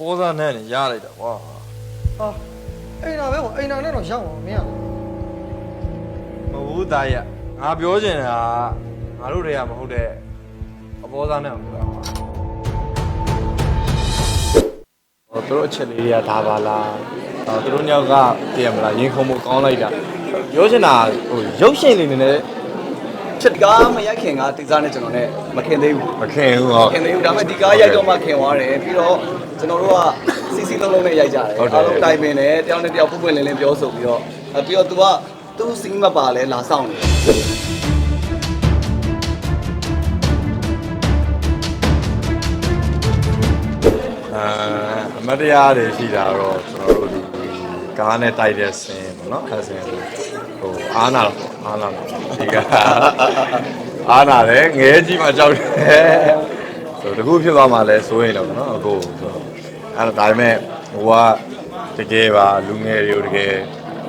ပေါ်စားနဲ့နေရလိုက်တာကွာဟာအိမ်နာပဲကွာအိမ်နာနဲ့တော့ရောက်အောင်မင်းကမဟုတ်သားရငါပြောချင်တာငါတို့တွေကမဟုတ်တဲ့အပေါ်စားနဲ့ပြောတာကွာဟိုသူတို့အချက်လေးတွေကဒါပါလားဟိုသူတို့ညောက်ကတည်ရမလားရင်ခုန်မှုကောင်းလိုက်တာပြောချင်တာဟိုရုပ်ရှင်လေးနေနဲ့ချက်ကားမရိုက်ခင်ကတိစားနဲ့ကျွန်တော်နဲ့မခင်သေးဘူးမခင်ဘူးဟောခင်သေးဘူးဒါပေမဲ့ဒီကားရိုက်တော့မှခင်သွားတယ်ပြီးတော့ ကျွန်တော်တို့ကစီစီလုံးလုံးနဲ့ရိုက်ကြတယ်ဟုတ်တယ်အားလုံးတိုင်ပင်တယ်တယောက်နဲ့တယောက်ပွပွလင်းလင်းပြောဆိုပြီးတော့အဲပြီးတော့ तू ကသူ့စီးမပါလဲလာဆောင်နေတယ်အာအမတ်တရားတွေရှိတာတော့ကျွန်တော်တို့ဒီကားနဲ့တိုက်တဲ့ဆင်းပေါ့နော်အဲဆင်းဟိုအားနာတော့ပေါ့အားနာတော့ဒီကအားနာတယ်ငဲကြီးမှကြောက်တယ်ဆိုတခုဖြစ်သွားမှလဲစိုးရင်တော့ပေါ့နော်အခုဆို အဲ့ဒါဒါပေမဲ့ဟိုကတကယ်ပါလူငယ်တွေကိုတကယ်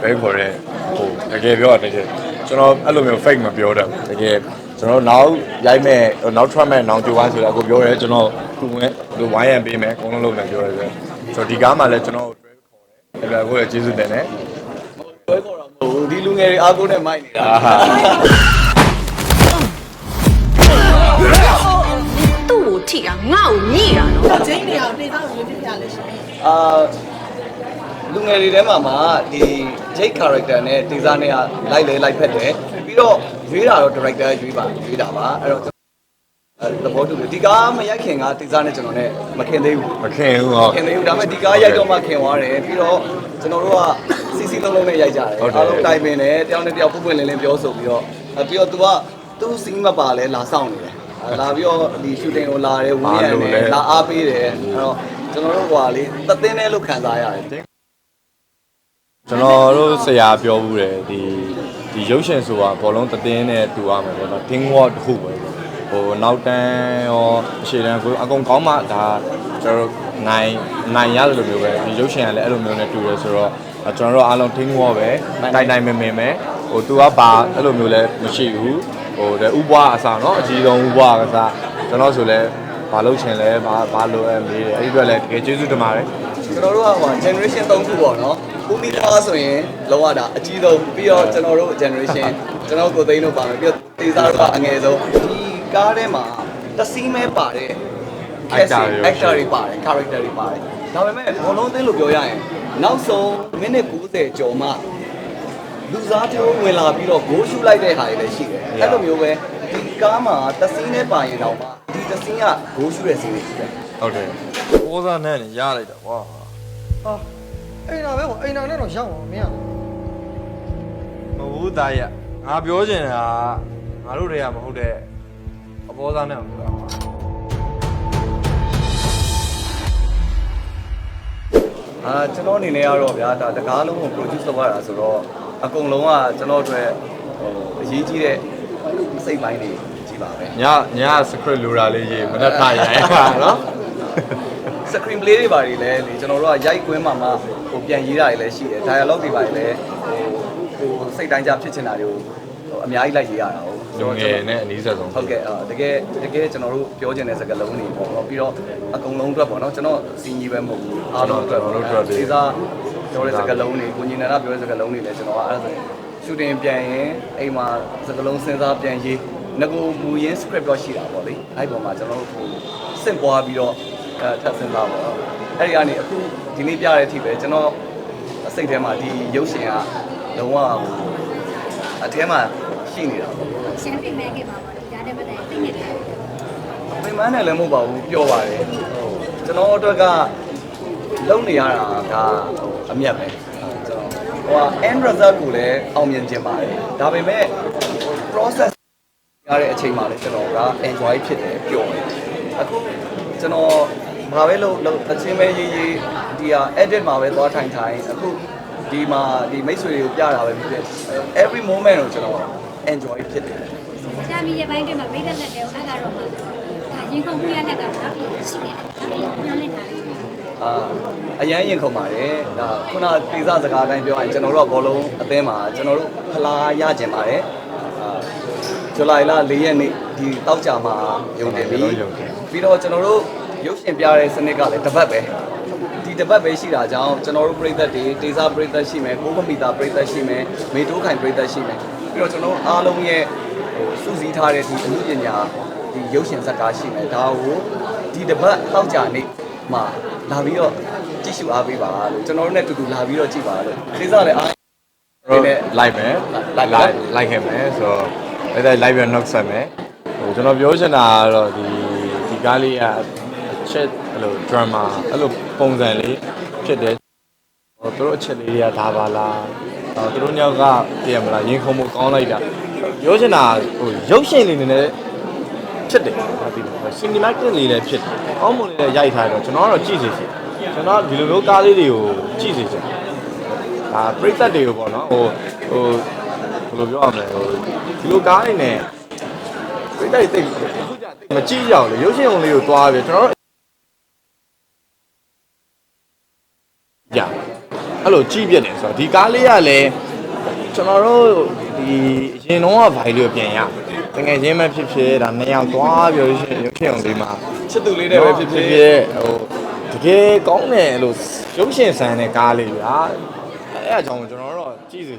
ပဲခေါ်တဲ့ဟိုတကယ်ပြောတာတကယ်ကျွန်တော်အဲ့လိုမျိုး fake မပြောတတ်ဘူးတကယ်ကျွန်တော်နောက်ရိုက်မဲ့နောက်ထွက်မဲ့နောင်ကြိုးဝိုင်းဆိုတာကိုပြောရဲကျွန်တော်သူဝင်သူဝိုင်းရံပေးမယ်အကုန်လုံးလုပ်မယ်ပြောရဲဆိုတော့ဒီကားမှာလည်းကျွန်တော်တွဲခေါ်တယ်အဲ့ဒါကိုလည်းကျေးဇူးတင်တယ်တွဲခေါ်တာမဟုတ်ဘူးဒီလူငယ်တွေအားကိုးနဲ့မိုက်နေတာ ထိတာငါ့ကိုညိတာနော်ကျင်းနေအောင်တေးသားကိုရွေးပြပြလဲရှင်အာလူငယ်တွေထဲမှာမှဒီ Jake character နဲ့တေးစားနဲ့ကလိုက်လေလိုက်ဖက်တယ်ပြီးတော့ရွေးတာတော့ director ရွေးပါရွေးတာပါအဲ့တော့အဲသဘောတူတယ်ဒီကားမရိုက်ခင်ကတေးစားနဲ့ကျွန်တော်နဲ့မခင်သေးဘူးမခင်ဘူးဟောခင်သေးဘူးဒါပေမဲ့ဒီကားရိုက်တော့မှခင်သွားတယ်ပြီးတော့ကျွန်တော်တို့ကစီစီလုံးလုံးနဲ့ရိုက်ကြတယ်ဟုတ်တယ်အားလုံးတိုင်ပင်တယ်တယောက်နဲ့တယောက်ပွပွလင်းလင်းပြောဆိုပြီးတော့အဲပြီးတော့ तू ကသူ့စီးမပါလဲလာဆောင်နေတယ်အဲ လာပြီးတော့ဒီ shooting ကိုလာတယ်ဝင်းရံတယ်လာအားပေးတယ်အဲ့တော့ကျွန်တော်တို့ဟွာလေးသသိန်းနဲ့လို့ခံစားရတယ်ကျွန်တော်တို့ဆရာပြောဘူးတယ်ဒီဒီရုပ်ရှင်ဆိုတာဘောလုံးတည်င်းနဲ့တူရမယ်ပေါ့နော် team work တစ်ခုပဲဟိုနောက်တန်းရောအရှေ့တန်းကိုအကုန်ကောင်းမှဒါကျွန်တော်တို့နိုင်နိုင်ရတယ်လို့မျိုးပဲဒီရုပ်ရှင်ကလည်းအဲ့လိုမျိုးနဲ့တူတယ်ဆိုတော့ကျွန်တော်တို့အားလုံး team work ပဲတိုင်တိုင်မင်မင်ပဲဟိုသူကပါအဲ့လိုမျိုးလည်းမရှိဘူး ဟိုတဲ့ဥပွားအစားเนาะအကြီးဆုံးဥပွားကစားကျွန်တော်ဆိုလဲဘာလုပ်ချင်လဲဘာဘာလိုအပ်မေးတယ်အဲ့ဒီအတွက်လည်းတကယ်ကျေးဇူးတင်ပါတယ် ကျွန်တော်တို့ကဟို generation 3ခုပေါ့နော်ဦးမီသားဆိုရင်လောရတာအကြီးဆုံးပြီးတော့ကျွန်တော်တို့ generation ကျွန်တော်ကိုသိန်းတို့ပါမယ်ပြီးတော့တေးစားတို့ကအငယ်ဆုံးဒီကားထဲမှာတစီးမဲပါတယ် Actor တွေ actor တွေပါတယ် character တွေပါတယ်ဒါပေမဲ့ဘောလုံးသင်းလို့ပြောရရင်နောက်ဆုံးမိနစ်90ကျော်မှ လူစားပြောဝင်လာပြီးတော့ဂိုးရှူလိုက်တဲ့ဟာတွေလည်းရှိတယ်အဲ့လိုမျိုးပဲဒီကားမှာတစီးနဲ့ပါရင်တော့မှဒီတစီးကဂိုးရှူတဲ့စီးတွေရှိတယ်ဟုတ်တယ်ပေါ်စားနဲ့နေရလိုက်တာကွာဟာအိမ်နာပဲကွာအိမ်နာနဲ့တော့ရောက်အောင်မင်းကမဟုတ်သားရငါပြောချင်တာငါတို့တွေကမဟုတ်တဲ့အပေါ်စားနဲ့ပြောတာကွာအာကျွန်တော်အနေနဲ့ကတော့ဗျာဒါတကားလုံးကို produce လုပ်ရတာဆိုတော့ အကုန်လုံးကကျွန်တော်အတွက်ဟိုအရေးကြီးတဲ့စိတ်ပိုင်းတွေကြီးပါပဲ ညည script လိုတာလေးရေးမနှက်ထရိုင်းပါနော် screen play တွေပါတယ်လေလေကျွန်တော်တို့ကရိုက်ကွင်းမှာမှဟိုပြန်ရေးတာတွေလည်းရှိတယ် dialogue တွေပါတယ်လေဟိုဟိုစိတ်တိုင်းကြဖြစ်ချင်တာတွေကိုဟိုအများကြီးလိုက်ရေးရတာဟုတ်လူငယ်နဲ့အနည်းဆက်ဆုံး ဟုတ်ကဲ့အာတကယ်တကယ်ကျွန်တော်တို့ပြောချင်တဲ့စကားလုံးတွေပေါ့နော်ပြီးတော့အကုန်လုံးအတွက်ပေါ့နော်ကျွန်တော်စီညီပဲမဟုတ်ဘူးအားလုံးအတွက်ဒီစား ပြောတဲ့စကားလုံးတွေကိုညီနန္ဒပြောတဲ့စကားလုံးတွေလည်းကျွန်တော်ကအဲ့ဒါဆိုရှူတင်ပြန်ရင်အိမ်မှာစကားလုံးစဉ်းစားပြန်ရေးငကိုမူရင်း script တော့ရှိတာပေါ့လေအဲ့ပေါ်မှာကျွန်တော်တို့ဟိုစင့်ပွားပြီးတော့အဲထပ်စဉ်းစားပါတော့အဲ့ဒီကနေအခုဒီနေ့ပြတဲ့အထိပဲကျွန်တော်အစိတ်ထဲမှာဒီရုပ်ရှင်ကလုံးဝဟိုအထဲမှာရှိနေတာပေါ့ရှမ်းပြည်နယ်ကပါပါဒီကြားတဲ့ပတ်သက်သိနေတယ်ပင်မနဲ့လည်းမဟုတ်ပါဘူးပြောပါတယ်ဟိုကျွန်တော်အတွက်ကလုံနေရတာက အမြတ်ပဲကျွန်တော်ဟိုက end result ကိုလည်းအောင်မြင်ခြင်းပါတယ်ဒါပေမဲ့ process ရတဲ့အချိန်မှာလည်းကျွန်တော်က enjoy ဖြစ်တယ်ပျော်တယ်အခုကျွန်တော်ဘာပဲလို့လို့အချင်းပဲရေးရေးဒီဟာ edit မှာပဲသွားထိုင်ထိုင်အခုဒီမှာဒီမိတ်ဆွေတွေကိုပြတာပဲဖြစ်ဖြစ် every moment ကိုကျွန်တော် enjoy ဖြစ်တယ်ရှာမီရဲ့ဘိုင်းတွေမှာမိတ်သက်လက်တယ်အဲ့ကတော့မှရင်ကုန်မှုရတဲ့ကတော့နောက်ပြီးရှိနေတယ်နောက်ပြီးညှို့နေတာလေ အာအရန်ရင်ခုန်ပါတယ်ဒါခုနတေစာစကားအတိုင်းပြောရင်ကျွန်တော်တို့ကဘောလုံးအသင်းမှာကျွန်တော်တို့ဖလားရကျင်ပါတယ်အာဇူလိုင်လ၄ရက်နေ့ဒီတောက်ကြမှာရုံတင်ပြီပြီးတော့ကျွန်တော်တို့ရုပ်ရှင်ပြတဲ့စနစ်ကလည်းတစ်ပတ်ပဲဒီတစ်ပတ်ပဲရှိတာကြောင့်ကျွန်တော်တို့ပြည်သက်တွေဒေသပြည်သက်ရှိမယ်ကိုကမီတာပြည်သက်ရှိမယ်မေတိုးခိုင်ပြည်သက်ရှိမယ်ပြီးတော့ကျွန်တော်တို့အားလုံးရဲ့ဟိုစူးစီးထားတဲ့ဒီအမှုပညာဒီရုပ်ရှင်ဇာတ်ကားရှိမယ်ဒါကိုဒီတစ်ပတ်တောက်ကြနေမှာ လာပြီးတော့ကြည့်ရှုအားပေးပါလို့ကျွန်တော်တို့နဲ့တူတူလာပြီးတော့ကြည့်ပါလို့ဒေသလည်းအားကျွန်တော်လိုက်မယ်လိုက်လိုက်လိုက်ခဲ့မယ်ဆိုတော့အဲ့ဒါ live ရနောက်ဆက်မယ်ဟိုကျွန်တော်ပြောချင်တာကတော့ဒီဒီကားလေးကအချက်အဲ့လို drama အဲ့လိုပုံစံလေးဖြစ်တယ်ဟိုသူတို့အချက်လေးတွေကဒါပါလားဟိုသူတို့ညောက်ကတည်ရမလားရင်ခုန်မှုကောင်းလိုက်တာပြောချင်တာဟိုရုပ်ရှင်လေးနည်းနည်း ဖြစ်တယ်ဟာဒီလို cinematic လေးလည်းဖြစ်တယ်ကောင်းမွန်လေးလည်းရိုက်ထားတော့ကျွန်တော်ကတော့ကြည့်စီစီကျွန်တော်ဒီလိုမျိုးကားလေးတွေကိုကြည့်စီစီဒါပရိသတ်တွေကိုပေါ့နော်ဟိုဟိုဘယ်လိုပြောရမလဲဟိုဒီလိုကားနေနဲ့ပရိသတ်တွေတိတ်အခုကြတိတ်မကြည့်ကြအောင်လေရုပ်ရှင်ုံလေးကိုသွားပြီကျွန်တော်တို့ကြာအဲ့လိုကြည့်ပြတယ်ဆိုတော့ဒီကားလေးကလည်းကျွန်တော်တို့ဒီအရင်တော့ကဘိုင်လေးကိုပြန်ရတ ကယ်ချင်းပဲဖြစ်ဖြစ်ဒါနှစ်ယောက်သွားပြီးရုပ်ရှင်ရုပ်ရှင်ုံလေးမှာချစ်သူလေးတွေပဲဖြစ်ဖြစ်ဟိုတကယ်ကောင်းတယ်လို့ရုပ်ရှင်ဆန်တဲ့ကားလေးဗျာအဲအကြောင်းကျွန်တော်တို့တော့ကြည့်စီ